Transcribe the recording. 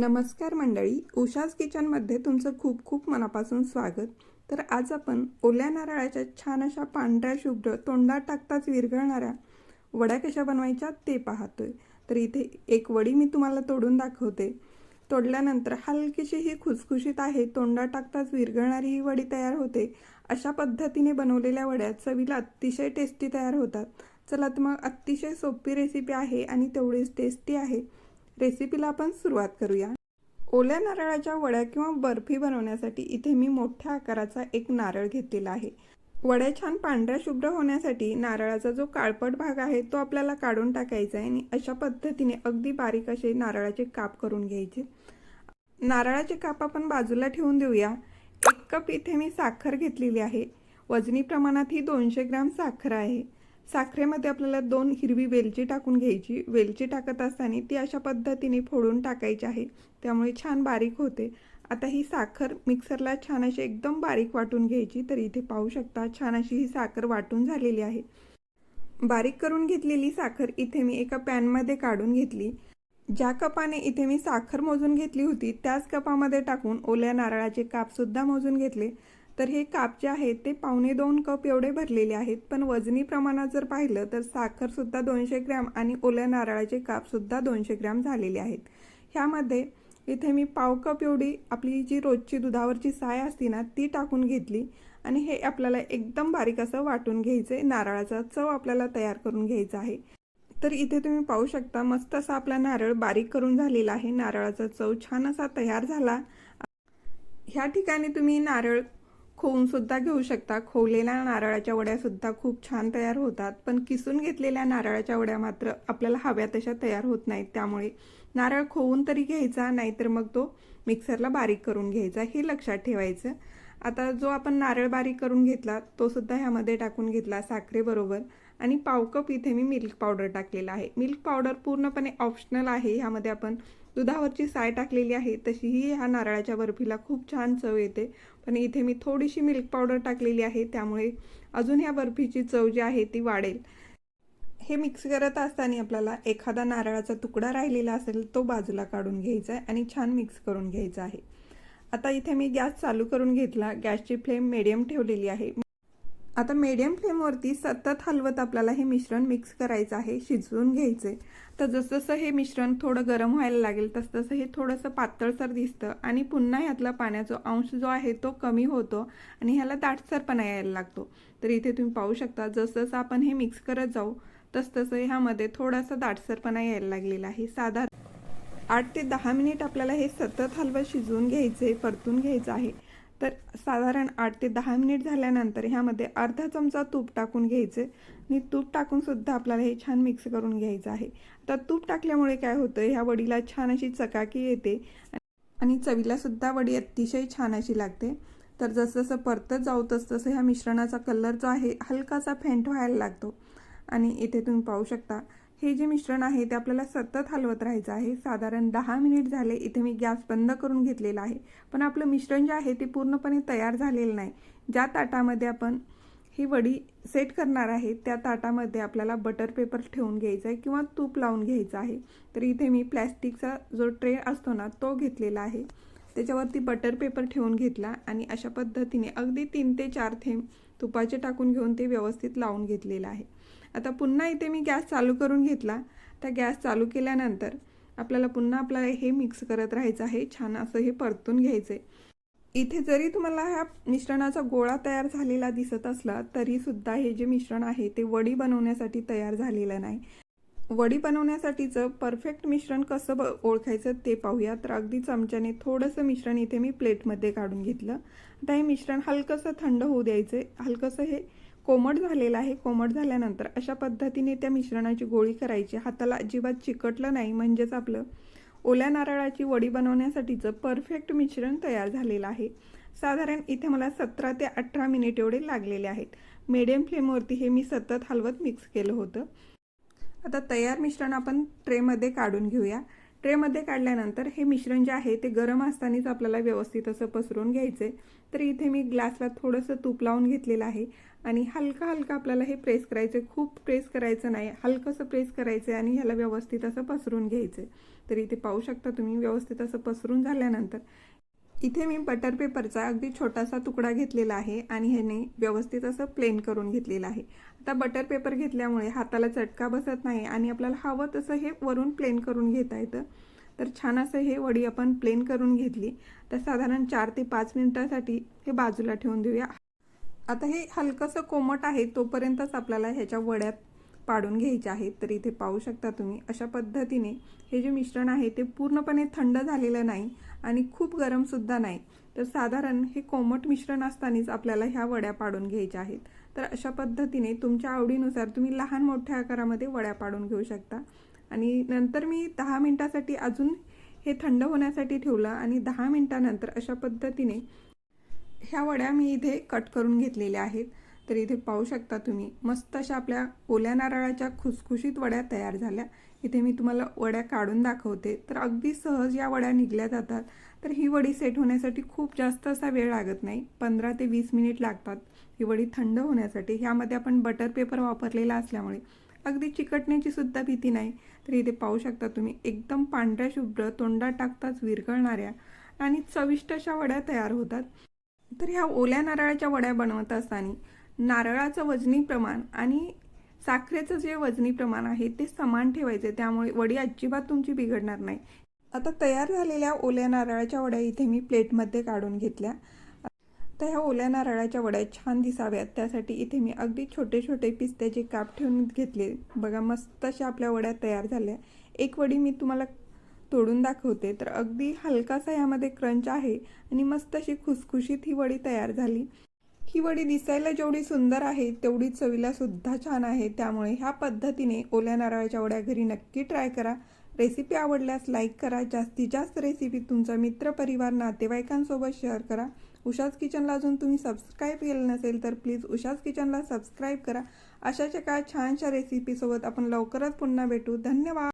नमस्कार मंडळी उषाज किचनमध्ये तुमचं खूप खूप मनापासून स्वागत. तर आज आपण ओल्या नारळाच्या छान अशा पांढऱ्या शुभ्र तोंडात टाकताच विरघळणाऱ्या वड्या कशा बनवायच्या ते पाहतोय. तर इथे एक वडी मी तुम्हाला तोडून दाखवते. तोडल्यानंतर हलकीशी ही खुसखुशीत आहे तोंडात टाकताच विरघळणारी ही वडी तयार होते. अशा पद्धतीने बनवलेल्या वड्या चवीला अतिशय टेस्टी तयार होतात. चला तर मग अतिशय सोपी रेसिपी आहे आणि तेवढीच टेस्टी आहे. रेसिपीला आपण सुरुवात करूया. ओल्या नारळाच्या वड्या किंवा बर्फी बनवण्यासाठी इथे मी मोठ्या आकाराचा एक नारळ घेतलेला आहे. वड्या छान पांढऱ्या शुभ्र होण्यासाठी नारळाचा जो काळपट भाग आहे तो आपल्याला काढून टाकायचा आहे आणि अशा पद्धतीने अगदी बारीक असे नारळाचे काप करून घ्यायचे. नारळाचे काप आपण बाजूला ठेवून देऊया. एक कप इथे मी साखर घेतलेली आहे. वजनी प्रमाणात ही दोनशे ग्रॅम साखर आहे. साखरेमध्ये आपल्याला दोन हिरवी वेलची टाकून घ्यायची. वेलची टाकत असताना ती अशा पद्धतीने फोडून टाकायची आहे. त्यामुळे छान बारीक होते. आता ही साखर मिक्सरला छान अशी एकदम बारीक वाटून घ्यायची. तर इथे पाहू शकता छान अशी ही साखर वाटून झालेली आहे. बारीक करून घेतलेली साखर इथे मी एका पॅनमध्ये काढून घेतली. ज्या कपाने इथे मी साखर मोजून घेतली होती त्याच कपामध्ये टाकून ओल्या नारळाचे कापसुद्धा मोजून घेतले. तर हे काप जे आहेत ते पावणे दोन कप एवढे भरलेले आहेत. पण वजनी प्रमाणात जर पाहिलं तर साखरसुद्धा दोनशे ग्रॅम आणि ओल्या नारळाचे कापसुद्धा दोनशे ग्रॅम झालेले आहेत. ह्यामध्ये इथे मी पाव कप एवढी आपली जी रोजची दुधावरची साय असते ना ती टाकून घेतली. आणि हे आपल्याला एकदम बारीक असं वाटून घ्यायचं आहे नारळाचा चव आपल्याला तयार करून घ्यायचा आहे. तर इथे तुम्ही पाहू शकता मस्त असा आपला नारळ बारीक करून झालेला आहे. नारळाचा चव छान असा तयार झाला. ह्या ठिकाणी तुम्ही नारळ खोऊनसुद्धा घेऊ शकता. खोवलेल्या नारळाच्या वड्यासुद्धा खूप छान तयार होतात. पण किसून घेतलेल्या नारळाच्या वड्या मात्र आपल्याला हव्या तशा तयार होत नाहीत. त्यामुळे नारळ खोवून तरी घ्यायचा नाहीतर मग तो मिक्सरला बारीक करून घ्यायचा हे लक्षात ठेवायचं. आता जो आपण नारळ बारीक करून घेतला तो सुद्धा ह्यामध्ये टाकून घेतला साखरेबरोबर. आणि पाव कप इथे मी मिल्क पावडर टाकलेला आहे. मिल्क पावडर पूर्णपणे ऑप्शनल आहे. ह्यामध्ये आपण दुधावरची साय टाकलेली आहे. तशीही ह्या नारळाच्या बर्फीला खूप छान चव येते. पण इथे मी थोडीशी मिल्क पावडर टाकलेली आहे. त्यामुळे अजून ह्या बर्फीची चव जी आहे ती वाढेल. हे मिक्स करत असताना आपल्याला एखादा नारळाचा तुकडा राहिलेला असेल तो बाजूला काढून घ्यायचा आहे आणि छान मिक्स करून घ्यायचा आहे. आता इथे मी गॅस चालू करून घेतला. गॅसची फ्लेम मिडियम ठेवलेली आहे. आता मीडियम फ्लेमवरती सतत हलवत आपल्याला हे मिश्रण मिक्स करायचं आहे शिजवून घ्यायचे तर जसजसं हे मिश्रण थोडं गरम व्हायला लागेल तसतसं हे थोडंसं पातळसर दिसतं आणि पुन्हा ह्यातला पाण्याचा अंश जो आहे तो कमी होतो आणि ह्याला दाटसरपणा यायला लागतो. तर इथे तुम्ही पाहू शकता जसजसं आपण हे मिक्स करत जाऊ तसतसं ह्यामध्ये थोडासा दाटसरपणा यायला लागलेला आहे. साधारण आठ ते दहा मिनिट आपल्याला हे सतत हलवं शिजवून घ्यायचे परतून घ्यायचं आहे. तर साधारण आठ ते दहा मिनिट झाल्यानंतर ह्यामध्ये अर्धा चमचा तूप टाकून घ्यायचे. आणि तूप टाकूनसुद्धा आपल्याला हे छान मिक्स करून घ्यायचं आहे. आता तूप टाकल्यामुळे काय होतं ह्या वडीला छान अशी चकाकी येते. आणि चवीलासुद्धा वडी अतिशय छान अशी लागते. तर जसजसं परतत जाऊ तसतसं तसं ह्या मिश्रणाचा कलर जो आहे हलकासा फेंट व्हायला लागतो. आणि इथे तुम्ही पाहू शकता हे जे मिश्रण आहे ते आपल्याला सतत हलवत राहायचं आहे. साधारण दहा मिनिट झाले इथे मी गॅस बंद करून घेतलेला आहे. पण आपलं मिश्रण जे आहे ते पूर्णपणे तयार झालेलं नाही. ज्या ताटामध्ये आपण ही वडी सेट करणार आहे त्या ताटामध्ये आपल्याला बटर पेपर ठेवून घ्यायचा आहे किंवा तूप लावून घ्यायचं आहे. तर इथे मी प्लॅस्टिकचा जो ट्रे असतो ना तो घेतलेला आहे. त्याच्यावरती बटर पेपर ठेवून घेतला आणि अशा पद्धतीने अगदी तीन ते चार थेंब तुपाचे टाकून घेऊन ते व्यवस्थित लावून घेतलेलं आहे. आता पुन्हा इथे मी गॅस चालू करून घेतला. त्या गॅस चालू केल्यानंतर आपल्याला पुन्हा आपल्याला हे मिक्स करत राहायचं आहे. छान असं हे परतून घ्यायचं आहे इथे जरी तुम्हाला ह्या मिश्रणाचा गोळा तयार झालेला दिसत असला तरी सुद्धा हे जे मिश्रण आहे ते वडी बनवण्यासाठी तयार झालेलं नाही. वडी बनवण्यासाठीचं परफेक्ट मिश्रण कसं ब ओळखायचं ते पाहूया तर अगदी चमच्याने थोडंसं मिश्रण इथे मी प्लेटमध्ये काढून घेतलं. आता हे मिश्रण हलकंसं थंड होऊ द्यायचं हलकंसं हे कोमट झालेलं आहे. कोमट झाल्यानंतर अशा पद्धतीने त्या मिश्रणाची गोळी करायची. हाताला अजिबात चिकटलं नाही. म्हणजेच आपलं ओल्या नारळाची वडी बनवण्यासाठीचं परफेक्ट मिश्रण तयार झालेलं आहे. साधारण इथे मला सतरा ते अठरा मिनिट एवढे लागलेले आहेत. मीडियम फ्लेमवरती हे मी सतत हलवत मिक्स केलं होतं. आता तयार मिश्रण आपण ट्रेमध्ये काढून घेऊया. ट्रेमध्ये काढल्यानंतर हे मिश्रण जे आहे ते गरम असतानाच आपल्याला व्यवस्थित असं पसरून घ्यायचं आहे तर इथे मी ग्लासला थोडंसं तूप लावून घेतलेलं आहे आणि हलका हलका आपल्याला हे प्रेस करायचं आहे खूप प्रेस करायचं नाही हलकंसं प्रेस करायचं आहे आणि ह्याला व्यवस्थित असं पसरून घ्यायचं आहे तर इथे पाहू शकता तुम्ही व्यवस्थित असं पसरून झाल्यानंतर इथे मी बटर पेपरचा अगदी छोटासा तुकडा घेतलेला आहे आणि ह्याने व्यवस्थित असं प्लेन करून घेतलेलं आहे. आता बटर पेपर घेतल्यामुळे हाताला चटका बसत नाही आणि आपल्याला हवं तसं हे वरून प्लेन करून घेता येतं. तर छान असं हे वडी आपण प्लेन करून घेतली. तर साधारण चार ते पाच मिनिटासाठी हे बाजूला ठेवून देऊया. आता हे हलकंसं कोमट आहे तोपर्यंतच आपल्याला ह्याच्या वड्यात पाडून घ्यायचे आहेत तर इथे पाहू शकता तुम्ही अशा पद्धतीने हे जे मिश्रण आहे ते पूर्णपणे थंड झालेलं नाही आणि खूप गरमसुद्धा नाही. तर साधारण हे कोमट मिश्रण असतानाच आपल्याला ह्या वड्या पाडून घ्यायच्या आहेत. तर अशा पद्धतीने तुमच्या आवडीनुसार तुम्ही लहान मोठ्या आकारामध्ये वड्या पाडून घेऊ शकता. आणि नंतर मी दहा मिनटासाठी अजून हे थंड होण्यासाठी ठेवलं आणि दहा मिनटानंतर अशा पद्धतीने ह्या वड्या मी इथे कट करून घेतलेल्या आहेत. तर इथे पाहू शकता तुम्ही. मस्त अशा आपल्या ओल्या नारळाच्या खुसखुशीत वड्या तयार झाल्या. इथे मी तुम्हाला वड्या काढून दाखवते. तर अगदी सहज या वड्या निघल्या जातात. तर ही वडी सेट होण्यासाठी खूप जास्त असा वेळ लागत नाही. पंधरा ते वीस मिनिट लागतात. ही वडी थंड होण्यासाठी. ह्यामध्ये आपण बटर पेपर वापरलेला असल्यामुळे अगदी चिकटण्याची सुद्धा भीती नाही. तर इथे पाहू शकता तुम्ही एकदम पांढऱ्या शुभ्र तोंडात टाकताच विरघळणाऱ्या आणि चविष्ट अशा वड्या तयार होतात. तर ह्या ओल्या नारळाच्या वड्या बनवत असताना नारळाचं वजनी प्रमाण आणि साखरेचं जे वजनी प्रमाण आहे ते समान ठेवायचे त्यामुळे वडी अजिबात तुमची बिघडणार नाही. आता तयार झालेल्या ओल्या नारळाच्या वड्या इथे मी प्लेटमध्ये काढून घेतल्या. तर ह्या ओल्या नारळाच्या वड्या छान दिसाव्यात त्यासाठी इथे मी अगदी छोटे छोटे पिस्त्याचे काप ठेवून घेतले. बघा मस्त अशा आपल्या वड्या तयार झाल्या. एक वडी मी तुम्हाला तोडून दाखवते. तर अगदी हलकासा यामध्ये क्रंच आहे आणि मस्त अशी खुसखुशीत ही वडी तयार झाली. ही वडी दिसायला जेवढी सुंदर आहे तेवढी चवीला सुद्धा छान आहे. त्यामुळे ह्या पद्धतीने ओल्या नारळाच्या वड्या घरी नक्की ट्राय करा. रेसिपी आवडल्यास लाईक करा. जास्तीत जास्त रेसिपी तुमचा मित्रपरिवार नातेवाईकांसोबत शेअर करा. उषाज किचनला अजून तुम्ही सबस्क्राईब केलं नसेल तर प्लीज उषाज किचनला सबस्क्राईब करा. अशाच एका छानशा रेसिपीसोबत आपण लवकरच पुन्हा भेटू. धन्यवाद!